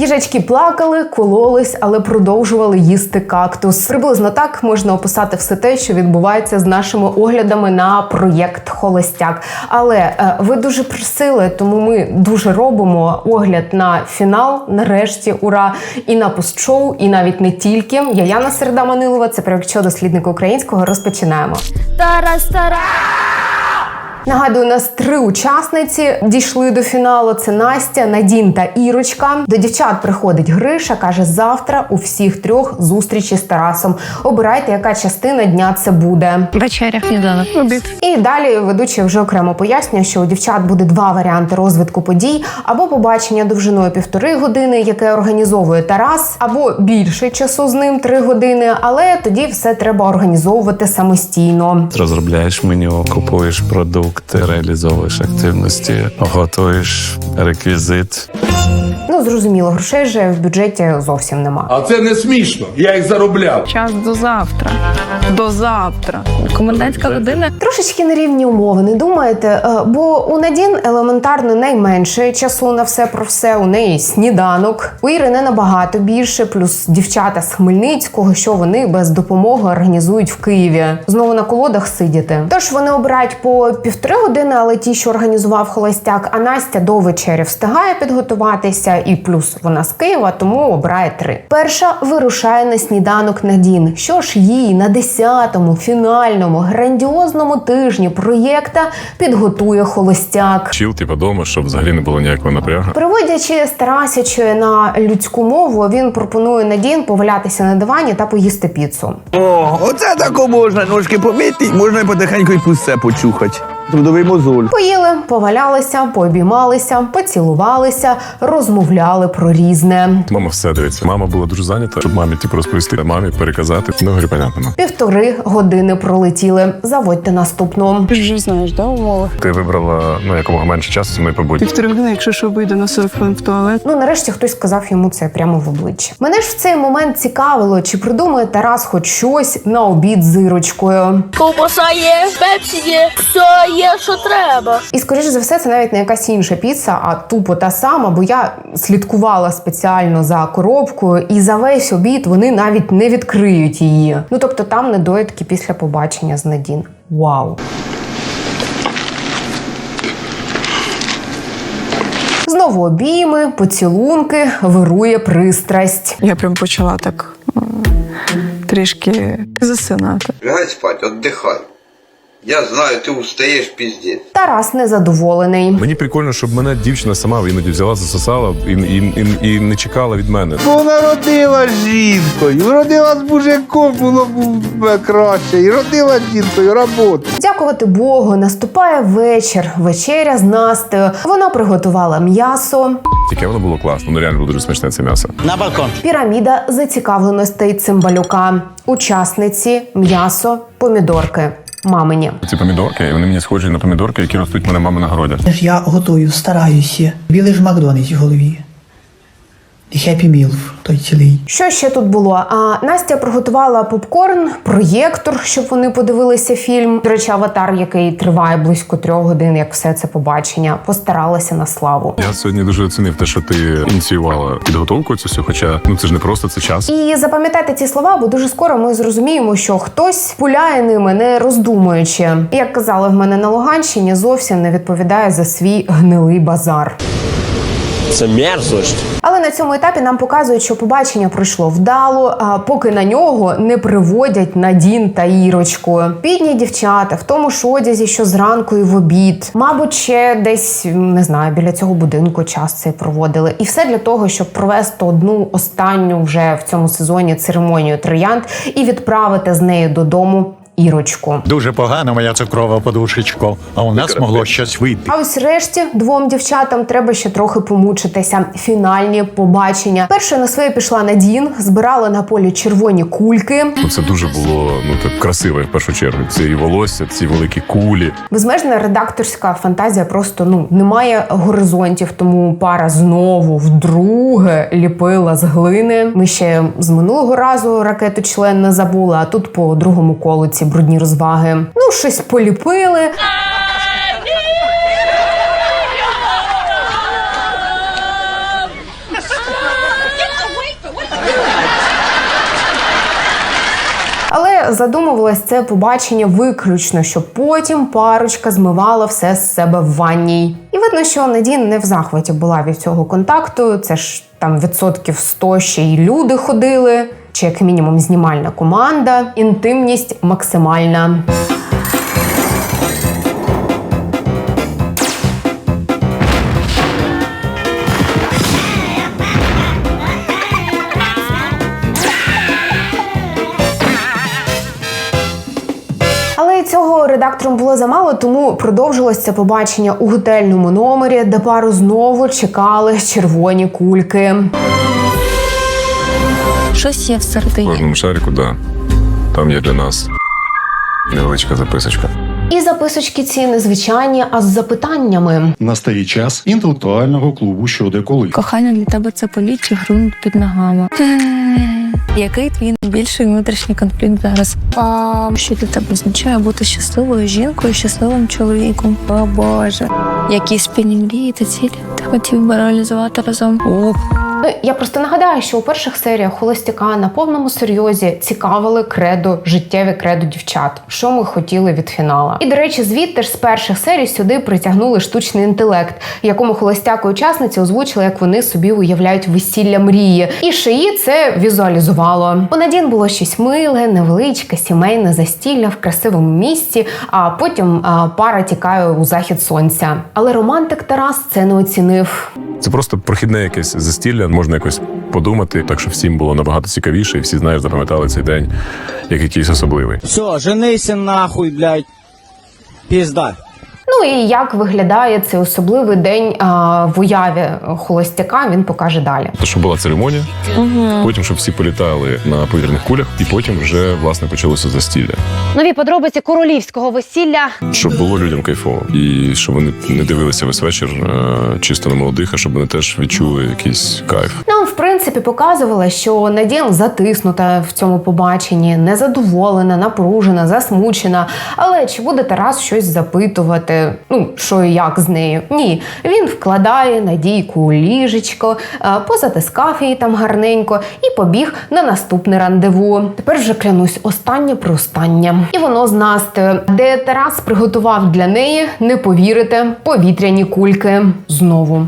Їжачки плакали, кололись, але продовжували їсти кактус. Приблизно так можна описати все те, що відбувається з нашими оглядами на проєкт Холостяк. Але е, ви дуже просили, тому ми дуже робимо огляд на фінал. Нарешті, ура! І на постшоу, і навіть не тільки. Я Яна Середа Манилова, це проєкт «Що дослідника українського. Розпочинаємо. Тарас Тарас. Нагадую, у нас три учасниці дійшли до фіналу. Це Настя, Надін та Ірочка. До дівчат приходить Гриша. каже: завтра у всіх трьох зустрічі з Тарасом. Обирайте, яка частина дня це буде. Вечеря. Сніданок. Обід. І далі ведучий вже окремо пояснює, що у дівчат буде два варіанти розвитку подій: або побачення довжиною півтори години, яке організовує Тарас, або більше часу з ним три години. Але тоді все треба організовувати самостійно. Розробляєш меню, купуєш продукти, реалізовуєш активності, готуєш реквізит. Ну зрозуміло, грошей же в бюджеті зовсім нема. А це не смішно. Я їх заробляв. Час до завтра. До завтра. Комендантська година. Трошечки нерівні умови, не думаєте? Е, Бо у Надін елементарно найменше часу на все про все. У неї сніданок. У Ірини набагато більше, плюс дівчата з Хмельницького, що вони без допомоги організують в Києві. Знову на колодах сидіти. Тож вони обирають по півтори години, але ті, що організував холостяк, а Настя до вечері встигає підготуватися, і плюс вона з Києва, тому обирає три. Перша вирушає на сніданок Надін. Що ж їй на 10-му фінальному грандіозному тижні проєкта підготує холостяк. Чіл, типу, дома, щоб взагалі не було ніякого напрягу. Переводячи з Тарасячої на людську мову, він пропонує Надін повалятися на дивані та поїсти піцу. О, оце тако можна ножки помити, можна і потихеньку і пусе почухати. Трудовий мозоль. Поїли, повалялися, пообіймалися, поцілувалися, розмовляли про різне. Мама все дивиться. Мама була дуже зайнята, щоб мамі типу розповісти, мамі переказати. Ну, говорю, понятно. ну. Півтори години пролетіли. Заводьте наступну. Ти вже знаєш, да, умови? Ти вибрала ну якомога менше часу зі мною побути. Півтори години, якщо що вийде на 40 хвилин в туалет. Ну, нарешті хтось сказав йому це прямо в обличчя. Мене ж в цей момент цікавило, чи придумає Тарас хоч щось на обід з Ірочкою. Ковбаса є, пепсі є, все є, що треба. І скоріше за все, це навіть не якась інша піца, а тупо та сама, бо я слідкувала спеціально за коробкою, і за весь обід вони навіть не відкриють її. Ну тобто там недоїдки після побачення з Надін. Вау! Знову обійми, поцілунки, вирує пристрасть. Я прям почала так трішки засинати. Лягай спать, отдыхай. Я знаю, ты устаешь, пиздец. Тарас незадоволений. Мені прикольно, щоб мене дівчина сама іноді взяла, засосала і, і, і, і не чекала від мене. Вона родила жінкою, родила з мужиком, було б краще. І родила жінкою роботу. Дякувати Богу, наступає вечір. Вечеря з Настею. Вона приготувала м'ясо. Тільки воно було класно, воно реально було дуже смачне це м'ясо. Піраміда зацікавленостей цимбалюка. Учасниці, м'ясо, помідорки. Мамині. Ці помідорки, вони мені схожі на помідорки, які ростуть в мене мами на городі. я готую, стараюся. Білий ж Макдональдс в голові. Happy Meal той цілий. Що ще тут було? А Настя приготувала попкорн, проєктор, щоб вони подивилися фільм. До речі, аватар, який триває близько трьох годин, як все це побачення, постаралася на славу. Я сьогодні дуже оцінив те, що ти ініціювала підготовку цю всю, хоча ну це ж не просто це час. І запам'ятайте ці слова, бо дуже скоро ми зрозуміємо, що хтось пуляє ними, не роздумуючи. Як казали в мене на Луганщині, зовсім не відповідає за свій гнилий базар. Це мерзость. Але на цьому етапі нам показують, що побачення пройшло вдало, а поки на нього не приводять Надін та Ірочку. Бідні дівчата в тому ж одязі, що зранку і в обід. Мабуть, ще десь не знаю, біля цього будинку час цей проводили. І все для того, щоб провести одну останню вже в цьому сезоні церемонію троянд і відправити з нею додому. Ірочку. Дуже погано моя цукрова подушечко, а у нас могло щось вийти. А ось решті двом дівчатам треба ще трохи помучитися. Фінальні побачення. Перша на своє пішла Надін, збирала на полі червоні кульки. Це дуже було ну так красиво в першу чергу. Це і волосся, ці великі кулі. Безмежна редакторська фантазія просто ну немає горизонтів, тому пара знову вдруге ліпила з глини. Ми ще з минулого разу ракету член не забули, а тут по другому колу ці брудні розваги. Ну, щось поліпили. Задумувалось це побачення виключно, що потім парочка змивала все з себе в ванній. І видно, що Надін не в захваті була від цього контакту. Це ж там відсотків сто ще й люди ходили чи як мінімум знімальна команда, інтимність максимальна. Цього редакторам було замало, тому продовжилось це побачення у готельному номері, де пару знову чекали червоні кульки. Щось є В всередині. кожному шарику, да. Там є для нас невеличка записочка. І записочки ці незвичайні, а з запитаннями. Настає час інтелектуального клубу щодо коли. Кохання для тебе це політ чи ґрунт під ногами. Який твій найбільший внутрішній конфлікт зараз? А, що для тебе означає бути щасливою жінкою, щасливим чоловіком? О Боже, які спільні мрії та цілі хотів би реалізувати разом? Ну, я просто нагадаю, що у перших серіях холостяка на повному серйозі цікавили кредо, життєві кредо дівчат, що ми хотіли від фінала. І до речі, звідти ж з перших серій сюди притягнули штучний інтелект, якому холостяки учасниці озвучили, як вони собі уявляють весілля мрії. І шиї це візуалізувало. У Надін було щось миле, невеличке, сімейне застілля в красивому місці, а потім а, пара тікає у захід сонця. Але романтик Тарас це не оцінив. Це просто прохідне якесь застілля, можна якось подумати, так що всім було набагато цікавіше, і всі, знаєш, запам'ятали цей день як якийсь особливий. Все, женися нахуй, блядь. Пізда. Ну і як виглядає цей особливий день а, в уяві холостяка, він покаже далі. То, що була церемонія, потім, щоб всі політали на повітряних кулях, і потім вже власне почалося застілля. Нові подробиці королівського весілля. Щоб було людям кайфово, і щоб вони не дивилися весь вечір е, чисто на молодих, а щоб вони теж відчули якийсь кайф. Нам, в принципі, показувала, що Надін затиснута в цьому побаченні, незадоволена, напружена, засмучена. Але чи буде Тарас щось запитувати? Ну, що і як з нею? Ні, він вкладає надійку у ліжечко, е, позатискав її там гарненько і побіг на наступне рандеву. Тепер вже клянусь, останнє про останнє. І воно з Настею, де Тарас приготував для неї, не повірите, повітряні кульки знову.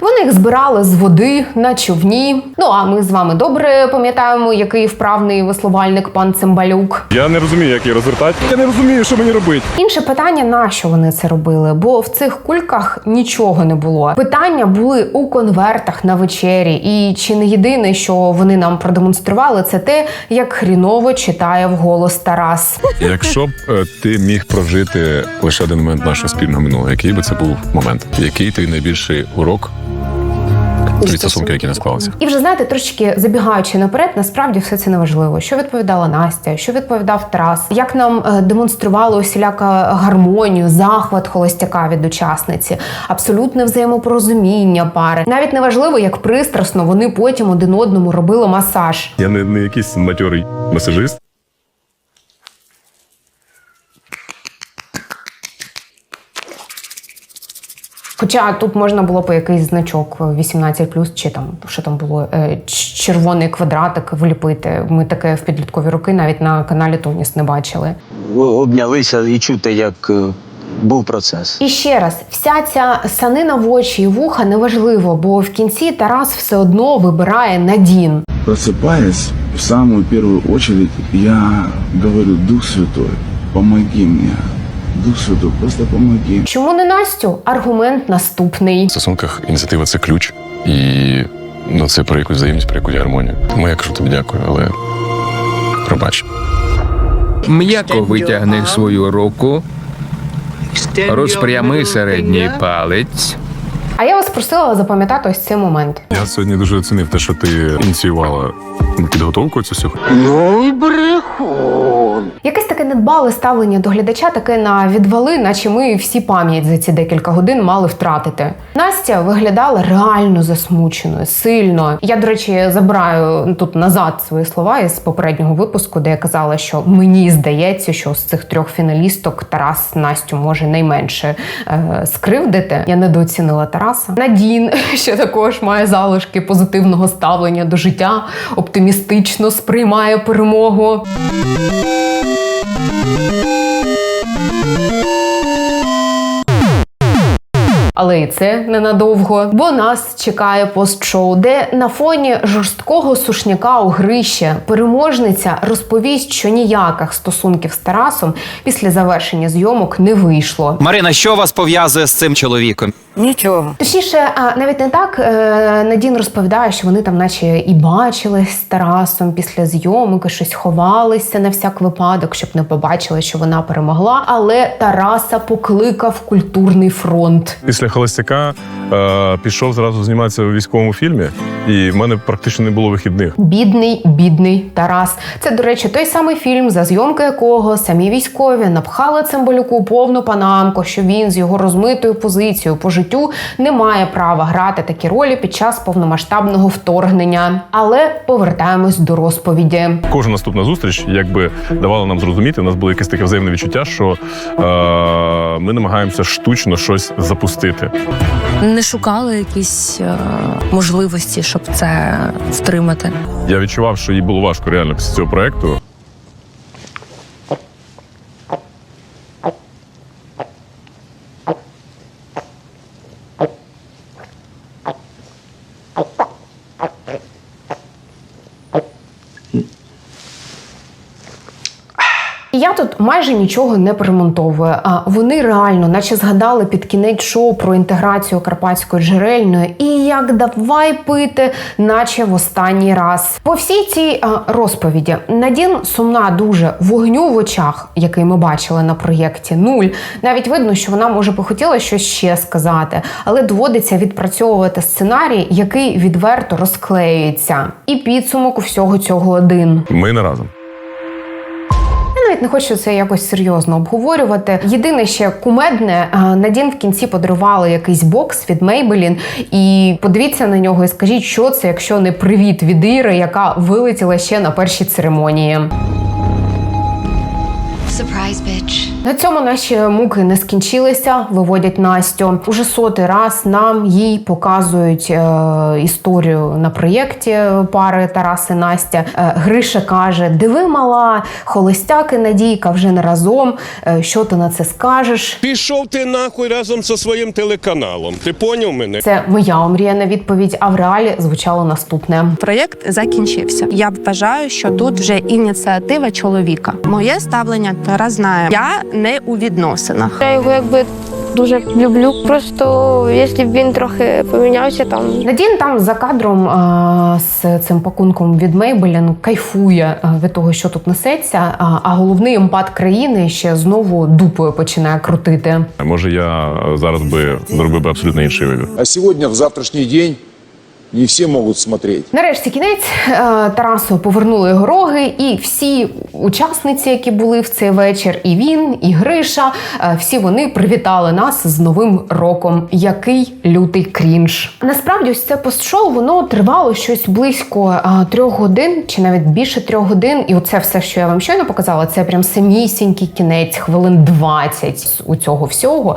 Вони їх збирали з води на човні. Ну а ми з вами добре пам'ятаємо, який вправний веслувальник пан Цимбалюк. Я не розумію, як її розвертати. Я не розумію, що мені робити. Інше питання, на що вони це робили? Бо в цих кульках нічого не було. Питання були у конвертах на вечері. І чи не єдине, що вони нам продемонстрували, це те, як хріново читає вголос Тарас. Якщо б е, ти міг прожити лише один момент нашого спільного минулого, який би це був момент? Який твій найбільший урок від стосунки, які не склалися? І вже знаєте, трошечки забігаючи наперед, насправді все це неважливо. Що відповідала Настя, що відповідав Тарас, як нам е, демонстрували усіляка гармонію, захват холостяка від учасниці, абсолютне взаємопорозуміння пари. Навіть не важливо, як пристрасно вони потім один одному робили масаж. Я не, не якийсь матьорий масажист. Хоча тут можна було б якийсь значок 18+, чи там що там було е, червоний квадратик вліпити. Ми таке в підліткові роки навіть на каналі Тоніс не бачили. Обнялися і чути, як е, був процес. І ще раз, вся ця санина в очі і вуха неважливо, бо в кінці Тарас все одно вибирає Надін. Просыпаясь, в самую первую очередь я говорю, Дух Святой, помоги мне. Святой, просто помоги. Чому не Настю? Аргумент наступний. В стосунках ініціатива це ключ, і ну, це про якусь взаємність, про якусь гармонію. Тому я кажу тобі дякую, але пробач. М'яко витягни свою руку, розпрями середній палець. А я вас просила запам'ятати ось цей момент. Я сьогодні дуже оцінив те, що ти ініціювала підготовку цю всю. Якесь таке недбале ставлення до глядача, таке на відвали, наче ми всі пам'ять за ці декілька годин мали втратити. Настя виглядала реально засмученою, сильно. Я, до речі, забираю тут назад свої слова із попереднього випуску, де я казала, що мені здається, що з цих трьох фіналісток Тарас Настю може найменше е, скривдити. Я недооцінила Тараса. Надін, що також має залишки позитивного ставлення до життя, оптимізму. містично сприймає перемогу. Але і це ненадовго, бо нас чекає постшоу, де на фоні жорсткого сушняка у грище переможниця розповість, що ніяких стосунків з Тарасом після завершення зйомок не вийшло. Марина, що вас пов'язує з цим чоловіком? Нічого. Точніше, а, навіть не так е, Надін розповідає, що вони там, наче і бачились з Тарасом після зйомок, і щось ховалися на всяк випадок, щоб не побачили, що вона перемогла. Але Тараса покликав культурний фронт. Після холостяка е, пішов зразу зніматися у військовому фільмі, і в мене практично не було вихідних. Бідний, бідний Тарас. Це, до речі, той самий фільм, за зйомки якого самі військові напхали цимбалюку повну панамку, що він з його розмитою позицією по життю не має права грати такі ролі під час повномасштабного вторгнення. Але повертаємось до розповіді. Кожна наступна зустріч, якби давала нам зрозуміти, у нас було якесь таке взаємне відчуття, що е, ми намагаємося штучно щось запустити. Не шукали якісь е, можливості, щоб це втримати. Я відчував, що їй було важко реально після цього проекту. Я тут майже нічого не перемонтовую. А вони реально, наче згадали під кінець шоу про інтеграцію карпатської джерельної, і як давай пити, наче в останній раз. По всій цій розповіді Надін сумна дуже вогню в очах, який ми бачили на проєкті нуль. Навіть видно, що вона може би хотіла щось ще сказати, але доводиться відпрацьовувати сценарій, який відверто розклеюється. І підсумок усього цього один. Ми не разом. Навіть не хочу це якось серйозно обговорювати. Єдине ще кумедне, Надін в кінці подарували якийсь бокс від Maybelline. І подивіться на нього і скажіть, що це, якщо не привіт від Іри, яка вилетіла ще на першій церемонії. Surprise, bitch. На цьому наші муки не скінчилися. Виводять Настю. Уже сотий раз нам їй показують е, історію на проєкті пари Тарас і Настя. Е, Гриша каже: Диви, мала, холостяк і Надійка вже не разом. Е, що ти на це скажеш? Пішов ти нахуй разом зі своїм телеканалом. Ти поняв мене? Це моя омріяна відповідь. А в реалі звучало наступне. Проєкт закінчився. Я вважаю, що тут вже ініціатива чоловіка. Моє ставлення Тарас знає. Я не у відносинах. Я його якби дуже люблю. Просто якщо б він трохи помінявся там. Надін там за кадром а, з цим пакунком від Maybelline кайфує від того, що тут несеться. А, а головний емпат країни ще знову дупою починає крутити. Може, я зараз би зробив би абсолютно інший вибір. А сьогодні, в завтрашній день, не всі можуть смотреть. Нарешті кінець е, Тарасу повернули його і всі учасниці, які були в цей вечір, і він, і Гриша, е, всі вони привітали нас з новим роком. Який лютий крінж. Насправді, ось це постшоу воно тривало щось близько е, трьох годин, чи навіть більше трьох годин. І оце все, що я вам щойно показала, це прям самісінький кінець, хвилин 20 у цього всього.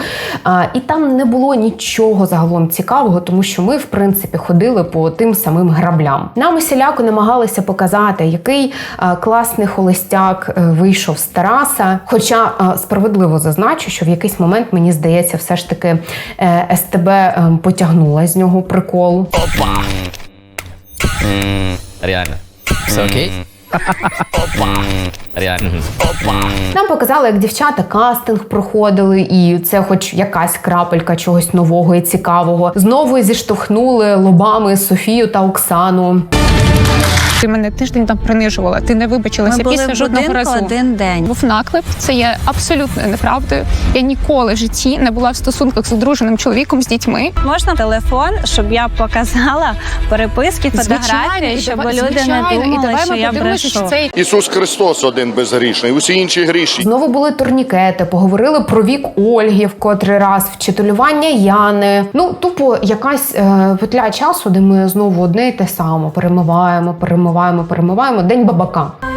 І там не було нічого загалом цікавого, тому що ми, в принципі, ходили по тим самим граблям. Нам усіляко намагалися показати, який е, класний холостяк е, вийшов з Тараса. Хоча е, справедливо зазначу, що в якийсь момент мені здається, все ж таки СТБ потягнула з нього прикол. Реально. Все окей? Реально. Нам показали, як дівчата кастинг проходили, і це, хоч якась крапелька чогось нового і цікавого. Знову зіштовхнули лобами Софію та Оксану. Ти мене тиждень там принижувала. Ти не вибачилася після жодного разу. один день. Був наклеп, це є абсолютно неправдою. Я ніколи в житті не була в стосунках з одруженим чоловіком з дітьми. Можна телефон, щоб я показала переписки, фотографії, щоб люди не думали, що я брешу. це Ісус Христос один безгрішний, усі інші гріші. Знову були турнікети, поговорили про вік Ольги в котрий раз, вчителювання Яни. Ну, тупо якась е, петля часу, де ми знову одне й те саме перемиваємо, перемиваємо, перемиваємо. перемиваємо. День бабака.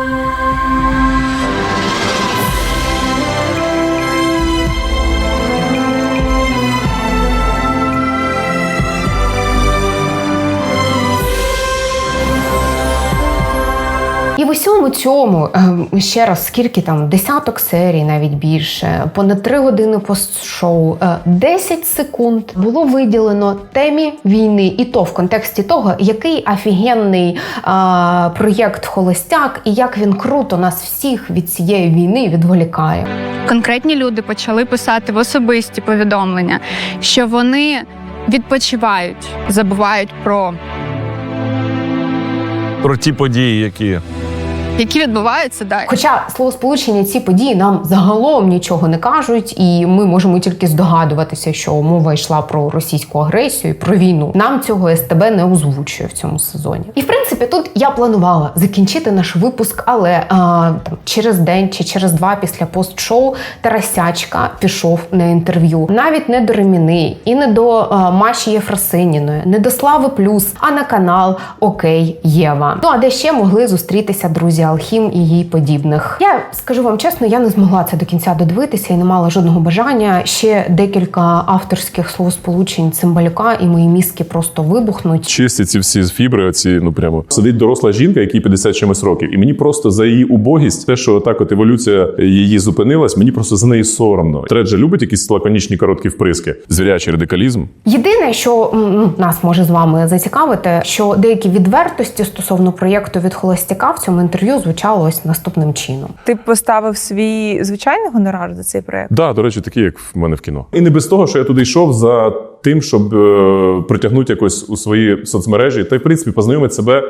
Усьому цьому е, ще раз, скільки там десяток серій, навіть більше, понад три години постшоу, е, 10 секунд було виділено темі війни, і то в контексті того, який офігенний а, проєкт Холостяк і як він круто нас всіх від цієї війни відволікає. Конкретні люди почали писати в особисті повідомлення, що вони відпочивають, забувають про Про ті події, які які відбуваються далі. Хоча словосполучення ці події нам загалом нічого не кажуть, і ми можемо тільки здогадуватися, що мова йшла про російську агресію, і про війну. Нам цього СТБ не озвучує в цьому сезоні. І в принципі, тут я планувала закінчити наш випуск, але а, там через день чи через два після постшоу Тарасячка пішов на інтерв'ю. Навіть не до Реміни і не до а, Маші Єфросиніної, не до Слави Плюс, а на канал Окей Єва. Ну а де ще могли зустрітися друзі Алхім і їй подібних. Я скажу вам чесно, я не змогла це до кінця додивитися і не мала жодного бажання. Ще декілька авторських словосполучень цимбалюка, і мої мізки просто вибухнуть. чисті ці всі фібри, оці, ну прямо сидить доросла жінка, якій 50 чимось років, і мені просто за її убогість, те, що так от еволюція її зупинилась, мені просто за неї соромно. Треджа любить якісь лаконічні короткі вприски. Звірячий радикалізм. Єдине, що м, нас може з вами зацікавити, що деякі відвертості стосовно проєкту від холостяка в цьому інтерв'ю звучало ось наступним чином. Ти поставив свій звичайний гонорар за цей проект? Да, до речі, такі, як в мене в кіно. І не без того, що я туди йшов за тим, щоб е, притягнути якось у свої соцмережі та й в принципі познайомити себе.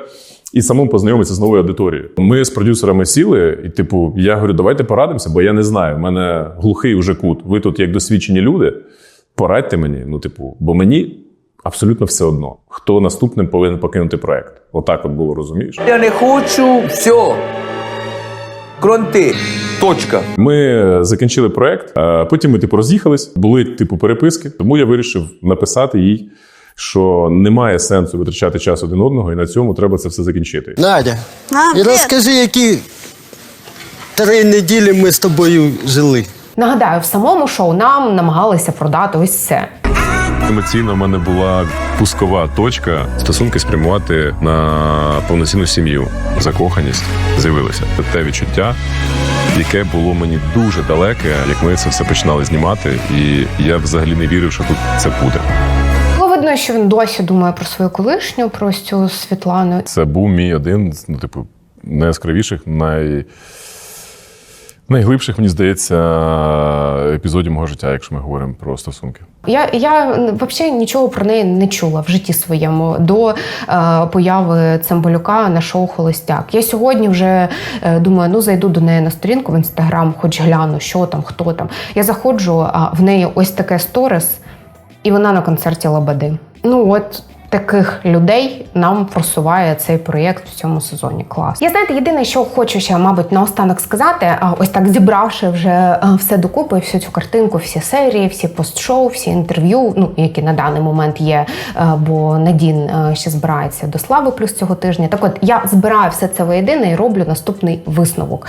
І самому познайомитися з новою аудиторією. Ми з продюсерами сіли, і типу, я говорю, давайте порадимося, бо я не знаю. У мене глухий уже кут. Ви тут як досвідчені люди. Порадьте мені. Ну, типу, бо мені абсолютно все одно, хто наступним повинен покинути проект. Отак от було, розумієш? Я не хочу все. Кронти. Точка. Ми закінчили проект, потім ми типу роз'їхались, були типу переписки. Тому я вирішив написати їй, що немає сенсу витрачати час один одного, і на цьому треба це все закінчити. Надя, і розкажи, які три неділі ми з тобою жили. Нагадаю, в самому шоу нам намагалися продати ось це. Емоційно в мене була пускова точка стосунки спрямувати на повноцінну сім'ю. Закоханість з'явилася. Це те відчуття, яке було мені дуже далеке, як ми це все починали знімати, і я взагалі не вірив, що тут це буде. Видно, що він досі думає про свою колишню, про цю Світлану. Це був мій один ну, типу, найяскравіших, най... найглибших, мені здається, епізодів мого життя, якщо ми говоримо про стосунки. Я, я взагалі нічого про неї не чула в житті своєму до е, появи Цимбалюка на шоу Холостяк. Я сьогодні вже е, думаю, ну зайду до неї на сторінку в інстаграм, хоч гляну, що там, хто там. Я заходжу, а в неї ось таке сторіс, і вона на концерті Лабади. Ну от. Таких людей нам просуває цей проєкт в цьому сезоні. Клас. Я знаєте, єдине, що хочу ще, мабуть, наостанок сказати, ось так зібравши вже все докупи, всю цю картинку, всі серії, всі постшоу, всі інтерв'ю, ну які на даний момент є, бо Надін ще збирається до слави плюс цього тижня. Так от я збираю все це воєдине і роблю наступний висновок.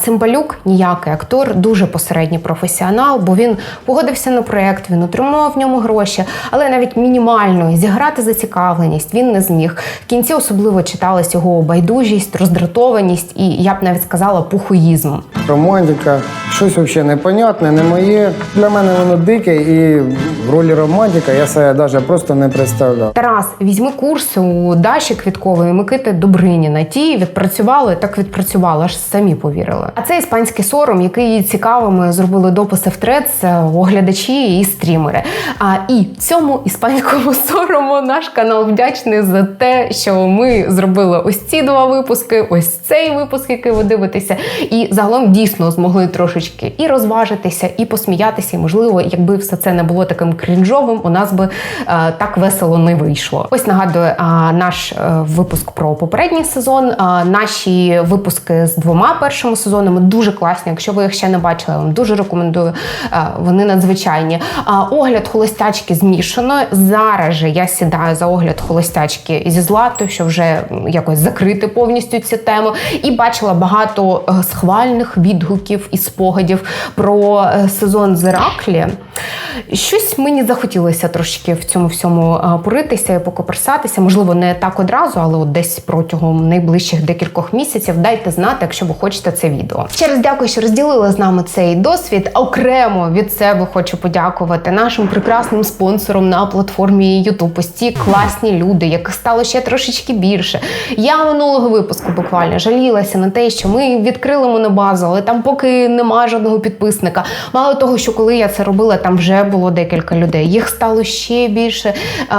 Цимбалюк ніякий актор, дуже посередній професіонал, бо він погодився на проєкт, він отримав в ньому гроші, але навіть мінімально зіграти зацікавленість він не зміг. В кінці особливо читалась його байдужість, роздратованість і я б навіть сказала пухоїзм. Романтика. Щось взагалі непонятне, не моє. Для мене воно дике, і ролі романтика я себе навіть просто не представляв. Тарас, візьми курси у Даші Квіткової, Микити Добриніна. Ті відпрацювали, так відпрацювали, аж самі повірили. А це іспанський сором, який цікавими зробили дописи в трец, оглядачі і стрімери. А і цьому іспанському сорому наш канал вдячний за те, що ми зробили ось ці два випуски, ось цей випуск, який ви дивитеся, і загалом дійсно змогли трошечки і розважитися, і посміятися. І можливо, якби все це не було таким крінжовим, у нас би е, так весело не вийшло. Ось нагадую наш е, випуск про попередній сезон. Наші випуски з двома першими сезонами дуже класні. Якщо ви їх ще не бачили, я вам дуже рекомендую. Е, вони надзвичайні. Огляд холостячки змішано. Зараз же я сідаю за огляд холостячки зі златою, що вже якось закрити повністю цю тему. І бачила багато схвальних відгуків і спогадів про сезон з Іраклі. Щось мені захотілося трошки в цьому всьому поритися і покоперсатися. Можливо, не так одразу, але от десь протягом найближчих декількох місяців дайте знати, якщо ви хочете це відео. Ще раз дякую, що розділили з нами цей досвід. Окремо від себе хочу подякувати нашим прекрасним спонсорам на платформі YouTube. Ось ці класні люди, яких стало ще трошечки більше. Я минулого випуску буквально жалілася на те, що ми відкрили монобазу, але там поки немає жодного підписника. Мало того, що коли я це робила, там вже було декілька людей. Їх стало ще більше.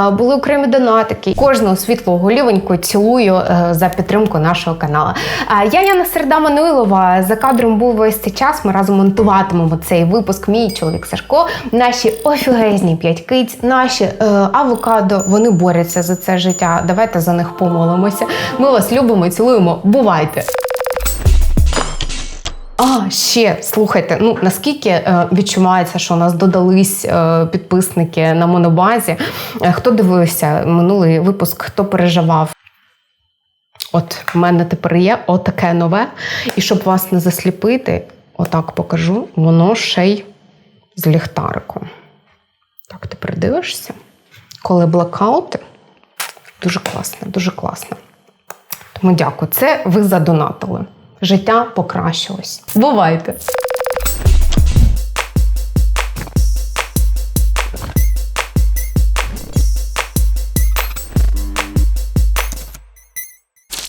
Е, Були окремі донатики. Кожного світлого голівоньку цілую е, за підтримку нашого каналу. А Я Яна Середа Мануйлова. За кадром був весь цей час. Ми разом монтуватимемо цей випуск. Мій чоловік Сашко, наші офігезні п'ять киць, наші е, авокадо. Вони борються за це життя. Давайте за них помолимося. Ми вас любимо, цілуємо. Бувайте! А, ще слухайте, ну наскільки е, відчувається, що у нас додались е, підписники на монобазі. Е, хто дивився минулий випуск, хто переживав? От в мене тепер є отаке нове. І щоб вас не засліпити, отак покажу, воно ще й з ліхтариком. Так, тепер дивишся. Коли блокаути, дуже класно, дуже класно. Тому дякую. Це ви задонатили. Життя покращилось. Бувайте!